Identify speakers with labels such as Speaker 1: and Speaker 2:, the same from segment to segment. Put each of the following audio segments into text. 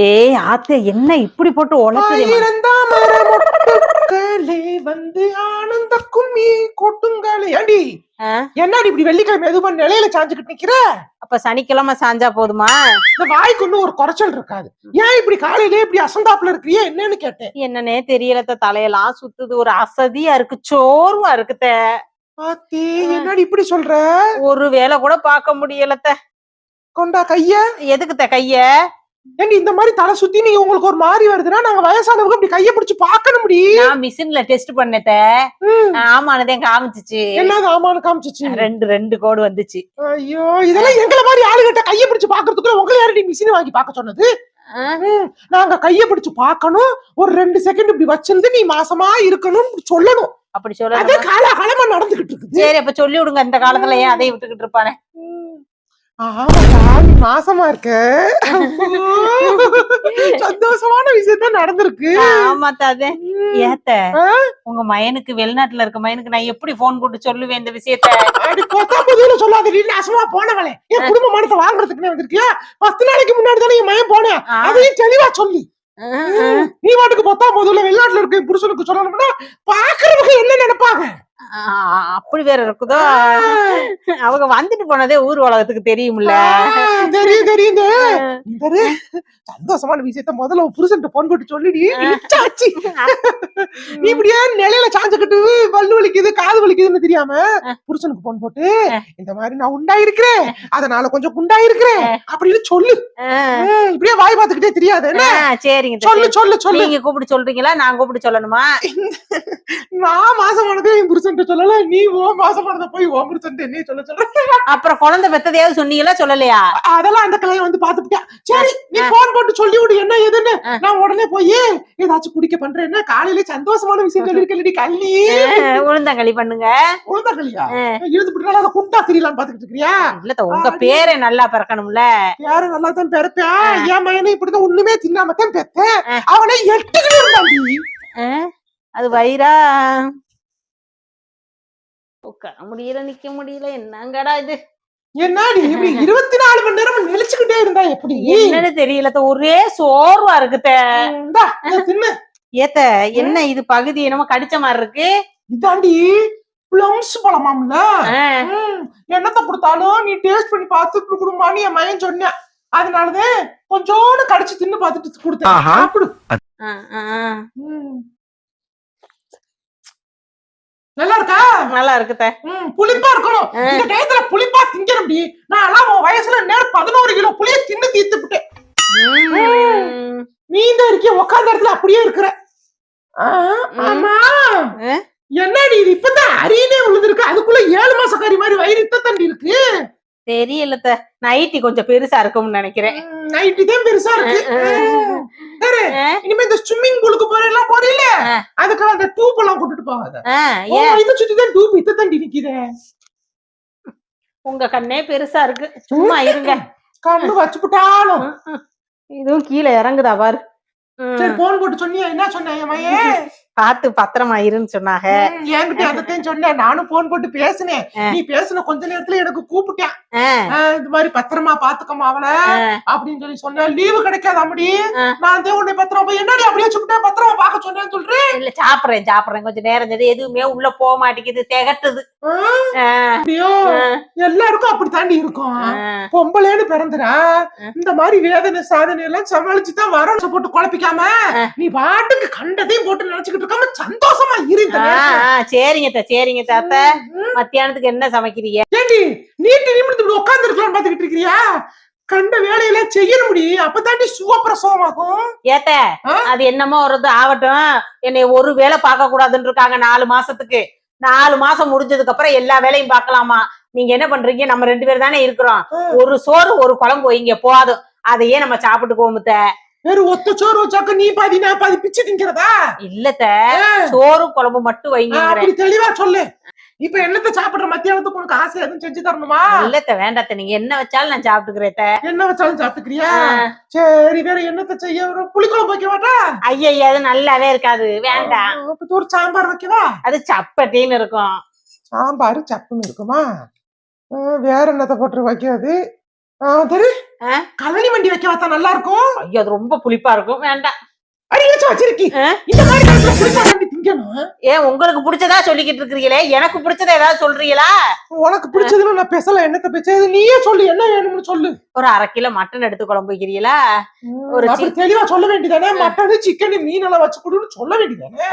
Speaker 1: ஏய் ஆத்தே என்ன இப்படி போட்டு
Speaker 2: மொட்டுக்களே வந்து ஆனந்த கும்மி கொட்டுங்களே. ஏண்டி என்னடி இப்படி வெள்ளிக்கிழமை எது பண்ண நிலையில சாஞ்சுக்கிட்டு நிக்கிற?
Speaker 1: அப்ப சனிக்கிழமை சாஞ்சா போதுமா?
Speaker 2: இந்த வாய்க்கு ஒரு குறைச்சல் இருக்காது. ஏன் இப்படி காலையிலே இப்படி அசந்தாப்புல இருக்கிறியே? என்னன்னு கேட்டேன்.
Speaker 1: என்னன்னே தெரியல அத்தை, தலையெல்லாம் சுத்துது. ஒரு அசதியா இருக்கு சோர்வா இருக்குத
Speaker 2: ஆத்தி என்னடி இப்படி சொல்ற?
Speaker 1: ஒரு வேலை கூட பார்க்க முடியல அத்தை.
Speaker 2: கொண்டா கைய?
Speaker 1: எதுக்கு த கைய?
Speaker 2: ஏண்டி இந்த மாதிரி தலை சுத்தி நீங்க உங்களுக்கு ஒரு மாதிரி வருதுன்னா நாங்க வயசானவங்க இப்படி கைய பிடிச்சு பாக்கணும்
Speaker 1: நான் மிஷின்ல டெஸ்ட் பண்ணத ஆமானதே காமிச்சிச்சு.
Speaker 2: என்னது ஆமான்னு காமிச்சிச்சு?
Speaker 1: ரெண்டு ரெண்டு கோடு வந்துச்சு.
Speaker 2: ஐயோ இதெல்லாம் எங்களை மாதிரி ஆளுகிட்ட கைய பிடிச்சு பாக்குறதுக்குள்ள உங்களை யாரடி மிஷின் வாங்கி பார்க்க சொன்னது? நாங்க கைய பிடிச்சு பார்க்கணும். ஒரு ரெண்டு செகண்ட் இப்படி வச்சிருந்து நீ மாசமா இருக்கணும் சொல்லணும்.
Speaker 1: அப்படி
Speaker 2: அது
Speaker 1: சொல்ல
Speaker 2: காலகாலமா நடந்துகிட்டு இருக்குது.
Speaker 1: சரி அப்ப சொல்லி விடுங்க இந்த காலத்துல ஏன் அதையும் விட்டுக்கிட்டு இருப்பானே?
Speaker 2: நீ மாசமா இருக்க. சந்தோஷமான விஷயம் தான் நடந்திருக்கு
Speaker 1: ஆமா தாதே. ஏத்த? உங்க மயனுக்கு வெளிநாட்டுல இருக்க மயனுக்கு நான் எப்படி போன் போட்டு சொல்லுவேன் இந்த விஷயத்த?
Speaker 2: அடி பத்தாம்பதுல சொல்லாத நீ நாசமா போனவளே? என் குடும்ப மானத்தை வாங்குறதுக்கு வந்திருக்கியா? பத்து நாளைக்கு முன்னாடி தானே என் மயன் போனேன். அதையும் தெளிவா சொல்லி. நீ வாட்டுக்கு பத்தாம் போதுல வெளிநாட்டுல இருக்க புருஷனுக்கு சொல்லணும்னா பாக்குறவங்க என்ன நினைப்பாங்க?
Speaker 1: அப்படி வேற இருக்குதோ? அவங்க வந்துட்டு போனதே ஊர் உலகத்துக்கு தெரியும்ல.
Speaker 2: தெரியும் இரு, சந்தோஷமான விஷயத்த முதல்ல புருஷன் போன் போட்டு சொல்லிடி இச்சாச்சி. நீ இப்படியே நிலையில சாஞ்சுக்கிட்டு பல்லு வலிக்குது காது வலிக்குதுன்னு தெரியாம புருஷனுக்கு போன் போட்டு இந்த மாதிரி நான் உண்டா இருக்கிறேன் அதனால கொஞ்சம் குண்டா இருக்கிறேன் அப்படின்னு சொல்லு. இப்படியே வாய் பார்த்துக்கிட்டே தெரியாது
Speaker 1: சரிங்க
Speaker 2: சொல்லு. சொல்லு சொல்லு.
Speaker 1: நீங்க கூப்பிட்டு சொல்றீங்களா? நான் கூப்பிட்டு சொல்லணுமா?
Speaker 2: நான் மாசமானதே என் புருஷன் சொல்லல நீ ஓ மாசமானத போய் ஓ புருஷன் என்ன சொல்ல
Speaker 1: அப்புறம் குழந்தை பெத்ததையாவது சொன்னீங்களா சொல்லலையா?
Speaker 2: அதெல்லாம் அந்த கலையை வந்து பாத்துட்டேன் சரி நீ போன் போட்டு சொல்லி விடு என்ன ஏதுன்னு.
Speaker 1: ஆ.
Speaker 2: நான் உடனே போய் ஏதாச்சும் குடிக்க பண்றேன் காலையில சந்தோஷமான விஷயம் சொல்லிருக்கேன் கள்ளி.
Speaker 1: உளுந்தங்களி பண்ணுங்க.
Speaker 2: உளுந்தா களியா
Speaker 1: ஆ.
Speaker 2: இழுத்து விட்டு அதை குண்டா தெரியலாம் பாத்துக்கிட்டு இருக்கிறியா
Speaker 1: இல்ல உங்க பேரை நல்லா பிறக்கணும்ல.
Speaker 2: யாரு நல்லா தான் பெறப்பேன் என் மகனே இப்படிதான் ஒண்ணுமே தின்னாம தான் பெத்தேன். அவனை எட்டுக்கிட்டு
Speaker 1: அது வயிறா. உட்கார முடியல நிக்க முடியல என்னங்கடா இது?
Speaker 2: என்னடி இப்படி இருபத்தி நாலு மணி நேரம் நெளிச்சுக்கிட்டே இருந்தா எப்படி?
Speaker 1: என்னன்னு தெரியல ஒரே சோர்வா இருக்குத. ஏத்த என்ன இது பகுதி என்னமோ கடிச்ச மாதிரி இருக்கு?
Speaker 2: இதாண்டி பிளம்ஸ் பழமாம்ல? என்னத்த கொடுத்தாலும் நீ டேஸ்ட் பண்ணி பார்த்து கொடுமான்னு என் மகன் சொன்னேன் அதனாலதான் கொஞ்சோண்டு கடிச்சு தின்னு பார்த்துட்டு கொடுத்தேன். சாப்பிடு. நல்லா இருக்கா
Speaker 1: நல்லா இருக்குத
Speaker 2: ம், புளிப்பா இருக்கணும். இந்த டயத்துல புளிப்பா திங்கணும்டி. நான் எல்லாம் உன் வயசுல நேரம் பதினோரு கிலோ புளிய தின்னு தீர்த்து விட்டேன். நீ இந்த இருக்கிய உட்கார்ந்த இடத்துல அப்படியே இருக்கிற. ஆமா? என்னடி இது இப்பதான் அரியனே விழுந்திருக்கு அதுக்குள்ள ஏழு மாச கறி மாதிரி வயிறு இத்த தண்டி இருக்கு.
Speaker 1: தெரியல த நைட்டி கொஞ்சம் பெருசா இருக்கும்னு நினைக்கிறேன்.
Speaker 2: நைட்டு தான் பெருசா இருக்கு? இனிமே இந்த ஸ்விம்மிங் பூலுக்கு போற எல்லாம் போறீல. அதுக்கு அந்த டியூப் எல்லாம் கூட்டிட்டு போகாத. இதை சுத்தி தான் டியூப் இத்த தண்டி நிக்குதே
Speaker 1: உங்க கண்ணே பெருசா இருக்கு. சும்மா இருங்க.
Speaker 2: கண்ணு வச்சுப்புட்டாலும்
Speaker 1: ம், ம். இதுவும் கீழே இறங்குதா பாரு.
Speaker 2: சரி போன் போட்டு சொன்னியா? என்ன சொன்ன
Speaker 1: பார்த்து பத்திரமா இருன்னு சொன்னாங்க.
Speaker 2: என்கிட்ட அதத்தையும் சொன்னேன். நானும் போன் போட்டு பேசினேன். நீ பேசின கொஞ்ச நேரத்துல எனக்கு கூப்பிட்டேன். இது மாதிரி பத்திரமா பாத்துக்கமா அவள அப்படின்னு சொல்லி சொன்னேன். லீவு கிடைக்காது அப்படி. நான் தான் உன்னை பத்திரமா போய் என்னடி அப்படியே சுப்பிட்டேன் பத்திரமா பார்க்க சொன்னேன்னு சொல்றேன்
Speaker 1: இல்ல சாப்பிடுறேன் சாப்பிடுறேன். கொஞ்சம் நேரம் சரி எதுவுமே உள்ள போக மாட்டேங்குது. திகட்டுது.
Speaker 2: எல்லாருக்கும் அப்படி தாண்டி இருக்கும். பொம்பளைன்னு பிறந்துடா. இந்த மாதிரி வேதனை சாதனை எல்லாம் சமாளிச்சு தான் வரணும். போட்டு குழப்பிக்காம. நீ பாட்டுக்கு கண்டதையும் போட்டு நினைச்சுக்கிட்டு இருக்காம சந்தோஷமா இரு
Speaker 1: சரிங்க சரிங்க தாத்த. மத்தியானத்துக்கு என்ன சமைக்கிறீங்க?
Speaker 2: ஏண்டி நீட்டு இப்படி உட்கார்ந்து இருக்கலாம் பாத்துக்கிட்டு இருக்கிறியா? கண்ட வேலையெல்லாம் செய்யணும் முடி அப்பதாண்டி சுவப்பிரசவமாகும்
Speaker 1: ஏத்த? அது என்னமோ வருது ஆகட்டும். என்னை ஒரு வேலை பார்க்க கூடாதுன்னு இருக்காங்க நாலு மாசத்துக்கு. நாலு மாசம் முடிஞ்சதுக்கு அப்புறம் எல்லா வேலையும் பார்க்கலாமா? நீங்க என்ன பண்றீங்க? நம்ம ரெண்டு பேர் தானே இருக்கிறோம். ஒரு சோறு ஒரு குழம்பு வைங்க போதும் அதையே நம்ம சாப்பிட்டுக்குவோம் முத்த
Speaker 2: வேறு ஒத்த சோறு வச்சாக்க நீ பாதி நான் பாதி பிச்சு திங்கிறதா
Speaker 1: இல்லத்த சோறு குழம்பு மட்டும்
Speaker 2: ஆ,
Speaker 1: வைங்கிறேன்
Speaker 2: அப்படி தெளிவா சொல்லு. இப்ப என்னத்த சாப்பிடுற? மத்தியானத்துக்கு உனக்கு ஆசை எதுவும் செஞ்சு தரணுமா?
Speaker 1: இல்லத்த வேண்டாத்த. நீங்க என்ன வச்சாலும் நான் சாப்பிட்டுக்கிறேன்.
Speaker 2: என்ன வச்சாலும் சாப்பிட்டுக்கிறியா. சரி வேற என்னத்த செய்ய? புளிக்குழம்பு வைக்க மாட்டா
Speaker 1: ஐயய்ய அது நல்லாவே இருக்காது. வேண்டாம்
Speaker 2: ஒரு சாம்பார் வைக்கவா?
Speaker 1: அது சப்பட்டின்னு இருக்கும்.
Speaker 2: சாம்பார் சப்புன்னு இருக்குமா? வேற என்னத்த போட்டு வைக்காது? ஆ, சரி கழனி வண்டி வைக்க பார்த்தா நல்லா இருக்கும்?
Speaker 1: ஐயோ அது ரொம்ப புளிப்பா இருக்கும். வேண்டாம்.
Speaker 2: அடி வச்சு வச்சிருக்கி.
Speaker 1: ஆ?
Speaker 2: இந்த மாதிரி காலத்துல புளிப்பா வண்டி திங்கணும்
Speaker 1: ஏன் உங்களுக்கு பிடிச்சதா சொல்லிக்கிட்டு இருக்கிறீங்களே? எனக்கு பிடிச்சதை ஏதாவது சொல்றீங்களா?
Speaker 2: உனக்கு பிடிச்சதுன்னு நான் பேசல என்னத்த பேச நீயே சொல்லு என்ன வேணும்னு சொல்லு.
Speaker 1: ஒரு அரை கிலோ மட்டன் எடுத்து குழம்பு வைக்கிறீங்களா ஒரு
Speaker 2: தெளிவா சொல்ல வேண்டியதானே? மட்டனு சிக்கன் மீன் எல்லாம் வச்சு கொடுன்னு சொல்ல வேண்டியதானே?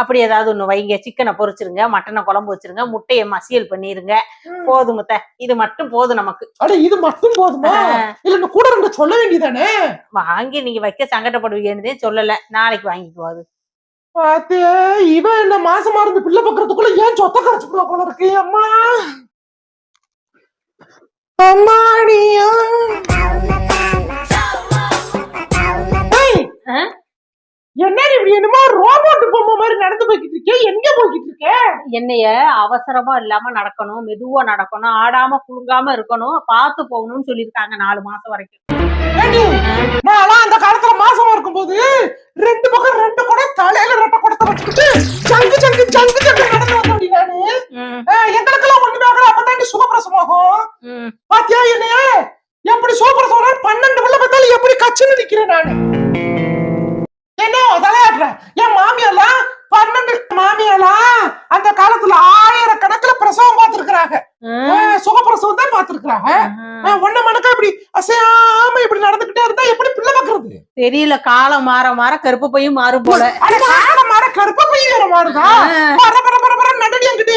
Speaker 1: அப்படி ஏதாவது ஒண்ணு வைங்க. சிக்கனை பொரிச்சிருங்க மட்டனை குழம்பு வச்சிருங்க முட்டையை மசியல் பண்ணிருங்க. போதுங்க அத்தை. இது மட்டும் போதும் நமக்கு.
Speaker 2: அட இது மட்டும் போதுமா? இல்ல கூட சொல்ல வேண்டியதானே?
Speaker 1: வாங்கி நீங்க வைக்க சங்கடப்படுவீங்கன்னு சொல்லல. நாளைக்கு வாங்கிக்குவோம் அது.
Speaker 2: பாத்தே இவன் என்ன மாசமா இருந்து பிள்ளை பக்கறதுக்குள்ள ஏன் சொத்த கரைச்சு போல இருக்கு? அம்மா. அம்மாடியா? என்னடி இப்படி என்னமோ ரோபோட் பொம்மை மாதிரி நடந்து போய்கிட்டு இருக்கே? எங்க போய்கிட்டு இருக்க?
Speaker 1: என்னைய அவசரமா இல்லாம நடக்கணும் மெதுவா நடக்கணும் ஆடாம குலுங்காம இருக்கணும் பார்த்து போகணும்னு சொல்லியிருக்காங்க நாலு மாசம் வரைக்கும்.
Speaker 2: நான்லாம் அந்த காலத்துல மாசமா இருக்கும்போது ரெண்டு பக்கம் ரெண்டு குடம் தலையில ரெட்டை குடத்தை வச்சுக்கிட்டு சங்கு சங்கு சங்கு சங்கு நடந்து வந்தோடி நானு. எங்களுக்கெல்லாம் ஒண்ணுமே ஆகல. அப்பதான் சுகப்பிரசவம் ஆகும். பாத்தியா என்னைய? எப்படி சூப்பர் சொல்றேன் பன்னெண்டு பிள்ளை பார்த்தாலும் எப்படி கச்சுன்னு நிக்கிறேன் நானு. என்ன தலையாடுற என் மாமியெல்லாம் பன்னெண்டு மாமியெல்லாம் அந்த காலத்துல ஆயிரக்கணக்குல பிரசவம் பார்த்திருக்கிறாங்க. சுகப்பிரசவம் தான் பார்த்திருக்கிறாங்க. ஒன்ன மணக்கா இப்படி அசையாம இப்படி நடந்துகிட்டே இருந்தா எப்படி
Speaker 1: தெரியல காலம் மாற மாற கருப்பு பையும் மாறும் போல.
Speaker 2: அட கால மாற கருப்ப போய் வேற மாறுதா? அங்கிட்டு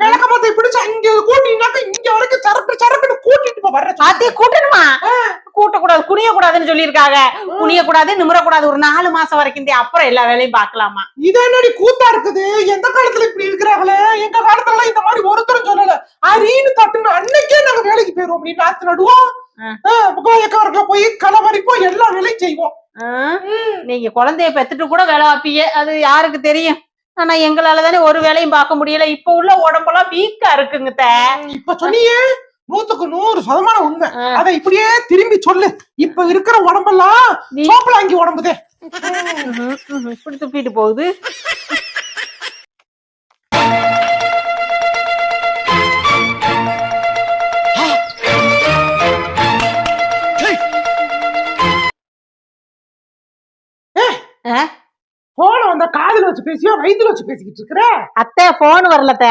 Speaker 2: விளக்க பார்த்து பிடிச்சு கூட்டினாக்க இங்க வரைக்கும் சரக்கு சரக்குன்னு கூட்டிட்டு வர்ற
Speaker 1: அதே கூட்டணுமா? கூட்டக்கூடாது குனிய கூடாதுன்னு சொல்லியிருக்காங்க. குனிய கூடாது நிமிர கூடாது ஒரு நாலு மாசம் வரைக்கும் அப்புறம் எல்லா வேலையும் பார்க்கலாமா?
Speaker 2: இது என்னடி கூத்தா இருக்குது? எந்த காலத்துல இப்படி இருக்கிறாங்களே? எங்க காலத்துல இந்த மாதிரி ஒருத்தரும் சொல்லல. அரீனு தட்டுன அன்னைக்கே நாங்க வேலைக்கு போயிருவோம் அப்படி நாத்து நடுவோம். போய் களை பறிப்போம் எல்லா வேலையும் செய்வோம்?
Speaker 1: நீங்க குழந்தைய பெத்துட்டு கூட வேலை பார்ப்பீங்க. அது யாருக்கு தெரியும்? ஆனா எங்களால தானே ஒரு வேலையும் பார்க்க முடியல. இப்ப உள்ள உடம்பெல்லாம் வீக்கா இருக்குங்க.
Speaker 2: இப்ப சொன்னியே நூத்துக்கு நூறு சதமானம் உண்மை. அத இப்படியே திரும்பி சொல்லு. இப்ப இருக்கிற உடம்பெல்லாம் சோப்பலாங்கி உடம்புதே.
Speaker 1: இப்படி துப்பிட்டு போகுது.
Speaker 2: வச்சு பேசியோ? வயித்துல வச்சு பேசிக்கிட்டு இருக்கிற?
Speaker 1: அத்தை போன் வரலத்த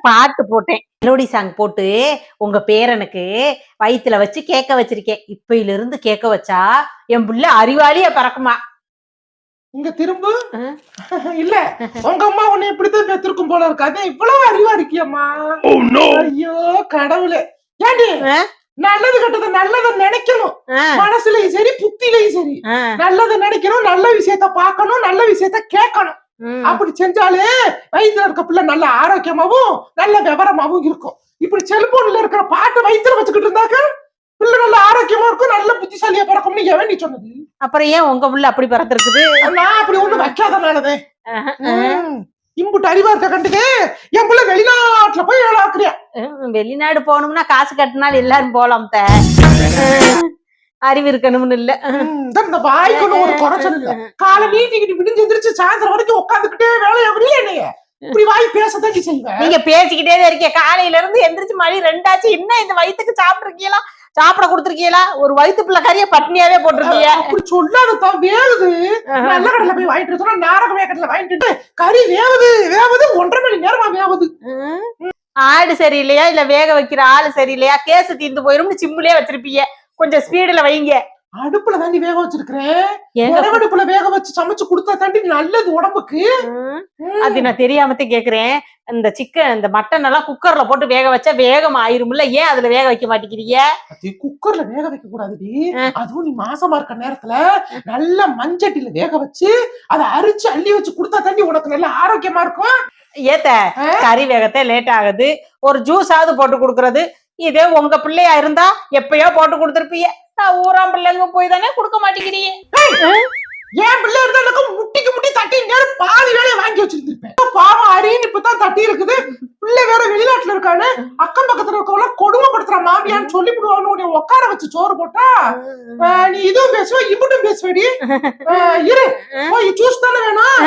Speaker 1: பாட்டு போட்டேன். மெலோடி சாங் போட்டு உங்க பேரனுக்கு வயித்துல வச்சு கேக்க வச்சிருக்கேன். இப்பையில இருந்து கேக்க வச்சா என் புள்ள அறிவாளியா பிறக்குமா?
Speaker 2: இங்க திரும்ப. இல்ல உங்க அம்மா உன்னை இப்படித்தான் பெற்றிருக்கும் போல இருக்காது இவ்வளவு அறிவா இருக்கியம்மா. ஐயோ கடவுளே. ஏண்டி? நல்லது கெட்டது நல்லதை நினைக்கணும். மனசுலயும் சரி புத்திலையும் சரி. நல்லதை நினைக்கணும் நல்ல விஷயத்த பார்க்கணும் நல்ல விஷயத்த கேட்கணும். அப்படி செஞ்சாலே வயித்துல இருக்க பிள்ளை நல்ல ஆரோக்கியமாவும் நல்ல விவரமாவும் இருக்கும். இப்படி செல்போன்ல இருக்கிற பாட்டு வயித்துல வச்சுக்கிட்டு இருந்தாக்க பிள்ளை நல்ல ஆரோக்கியமா இருக்கும் நல்ல புத்திசாலியா பிறக்கும்னு எவன் நீ சொன்னது?
Speaker 1: அப்புறம் ஏன் உங்க புள்ள அப்படி பிறந்திருக்குது?
Speaker 2: நான் அப்படி ஒண்ணு வைக்காதனாலதே. இம்புட்டு அறிவா இருக்க கண்டுக்கு என் பிள்ளை வெளிநாட்டுல போய் வேலை ஆக்குறியா?
Speaker 1: வெளிநாடு போகணும்னா காசு கட்டினால் எல்லாரும் போலாம் அறிவு இருக்கணும்னு இல்ல.
Speaker 2: இந்த வாய்க்கு ஒரு குறைச்சல் இல்ல காலை நீட்டிக்கிட்டு விடிஞ்சு எந்திரிச்சு சாயந்தரம் வரைக்கும் உட்காந்துக்கிட்டே வேலையை ஆகுறியா என்னைய? இப்படி வாய் பேசதான் நீ செய்வேன்
Speaker 1: நீங்க பேசிக்கிட்டே தான் இருக்கீங்க. காலையில இருந்து எந்திரிச்சு மணி ரெண்டாச்சு. இன்னும் இந்த வயித்துக்கு சாப்பிட்டுருக்கீங்களா? சாப்பிட கொடுத்துருக்கீங்களா? ஒரு வயித்து பிள்ளை கறிய பட்னியாவே போட்டிருக்கீங்க
Speaker 2: அப்படி சொல்லாததான் வேகுது நல்ல கடையில போய் வாங்கிட்டு வந்தோம்னா நாரக வேகத்துல வாங்கிட்டு கறி வேவுது வேவுது ஒன்றரை மணி நேரமா வேவுது.
Speaker 1: ஆடு சரியில்லையா? இல்ல வேக வைக்கிற ஆளு சரியில்லையா? கேசு தீர்ந்து போயிரும்னு சிம்முலயே வச்சிருப்பீங்க. கொஞ்சம் ஸ்பீடுல வைங்க.
Speaker 2: அடுப்புல தாண்டி வேக வச்சிருக்கிறேன் விறகடுப்புல வேக வச்சு சமைச்சு கொடுத்தா தாண்டி நல்லது உடம்புக்கு.
Speaker 1: அது நான் தெரியாமத்தே கேக்குறேன். இந்த சிக்கன் இந்த மட்டன் எல்லாம் குக்கர்ல போட்டு வேக வச்சா வேகம் ஆயிரும்ல? ஏன் அதுல வேக வைக்க மாட்டேங்கிறீங்க?
Speaker 2: குக்கர்ல வேக வைக்க கூடாதுடி. அதுவும் நீ மாசமா இருக்க நேரத்துல நல்ல மஞ்சட்டில வேக வச்சு அதை அரிச்சு அள்ளி வச்சு கொடுத்தா தாண்டி உனக்கு நல்ல ஆரோக்கியமா இருக்கும்.
Speaker 1: ஏத்த? கறி வேகத்தை லேட் ஆகுது. ஒரு ஜூஸாவது போட்டு கொடுக்கறது. இதே உங்க பிள்ளையா இருந்தா எப்பயோ போட்டு கொடுத்துருப்பீங்க. நான் ஊராம் பிள்ளைங்க போய் தானே கொடுக்க மாட்டேங்கிறீங்க.
Speaker 2: என் பிள்ளை இருந்தா முட்டிக்கு முட்டி தட்டி நேரம் பாதி வேலையை வாங்கி வச்சிருந்திருப்பேன். பாவம் அரின்னு இப்பதான் தட்டி இருக்குது. பிள்ளை வேற வெளிநாட்டுல இருக்கானு அக்கம் பக்கத்துல இருக்கவங்க கொடுமைப்படுத்துற மாமியான்னு சொல்லி விடுவான்னு உன்னை உட்கார வச்சு சோறு போட்டா நீ இதுவும் பேசுவ இப்படியும் பேசுவடி. இரு. போய் ஜூஸ் தானே வேணும்.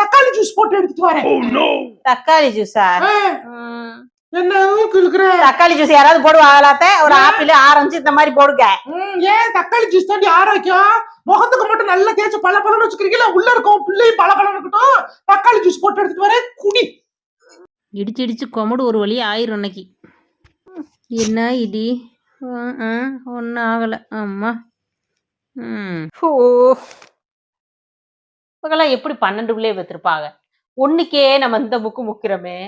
Speaker 2: தக்காளி ஜூஸ் போட்டு எடுத்துட்டு வரேன்.
Speaker 1: தக்காளி ஜூஸா தக்காளி ஜூஸ் யாராவது போடுவாங்களாத்த ஒரு ஆப்பிள் ஆரஞ்சு இந்த மாதிரி போடுங்க.
Speaker 2: ம், ஏன் தக்காளி ஜூஸ் தாண்டி ஆரோக்கியம்? முகத்துக்கு மட்டும் நல்லா தேய்ச்சி பல பழம்னு வச்சுக்கிறீங்களா உள்ள இருக்கும் பிள்ளையும் பல பழம் இருக்கட்டும் தக்காளி ஜூஸ் போட்டு எடுத்துட்டு வரேன் குடி.
Speaker 3: இடிச்சு இடிச்சு கொமடு ஒரு வழி ஆயிரும் இன்னைக்கு என்ன இடி? ஒன்றும் ஆகலை. அம்மா. ம்.
Speaker 1: ஓ இவங்கெல்லாம் எப்படி பன்னெண்டு பிள்ளைய பெற்றிருப்பாங்க ஒண்ணுக்கே நம்ம இந்த முக்கு முக்கிறோமே.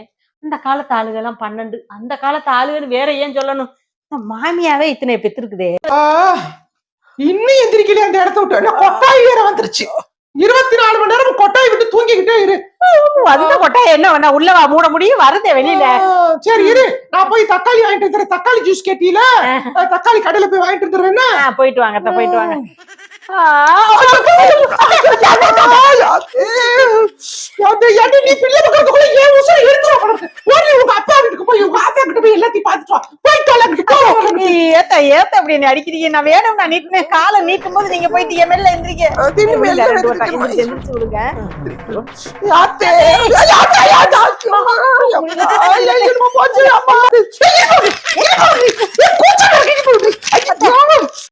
Speaker 1: இந்த காலத்து ஆளுகெல்லாம் பன்னெண்டு. அந்த காலத்து ஆளுகன்னு வேற ஏன் சொல்லணும்? மாமியாவே இத்தனை பெற்றிருக்குதே
Speaker 2: ஆ, இன்னும் எந்திரிக்கலையே அந்த இடத்த விட்டு. என்ன கொட்டாய் வேற வந்துருச்சு. இருபத்தி நாலு மணி நேரம் கொட்டாய் விட்டு தூங்கிக்கிட்டே இரு.
Speaker 1: அந்த கொட்டாய். என்ன வேணா உள்ளவா மூட முடியும். வருதே வெளியில.
Speaker 2: சரி இரு. நான் போய் தக்காளி வாங்கிட்டு வந்துடுறேன். தக்காளி ஜூஸ் கேட்டீல? தக்காளி கடையில போய் வாங்கிட்டு?
Speaker 1: ஆ, போயிட்டு வாங்க போயிட்டு வாங்க.
Speaker 2: நீ பிள்ளை பக்கத்துக்குள்ள ஏன் உசுர எடுத்துருவா ஓடி உங்க அப்பா போய் உங்க ஆத்தா போய் எல்லாத்தையும் பாத்துட்டு வா
Speaker 1: ஏத்த ஏத்த அப்படி நீ அடிக்கிறீங்க நான் வேணும் நான் காலை நீட்டும் நீங்க போயிட்டு என் மேல எந்திரிக்க எந்திரிச்சு விடுங்க
Speaker 2: ஆத்தே ஆத்தா ஆத்தா போச்சு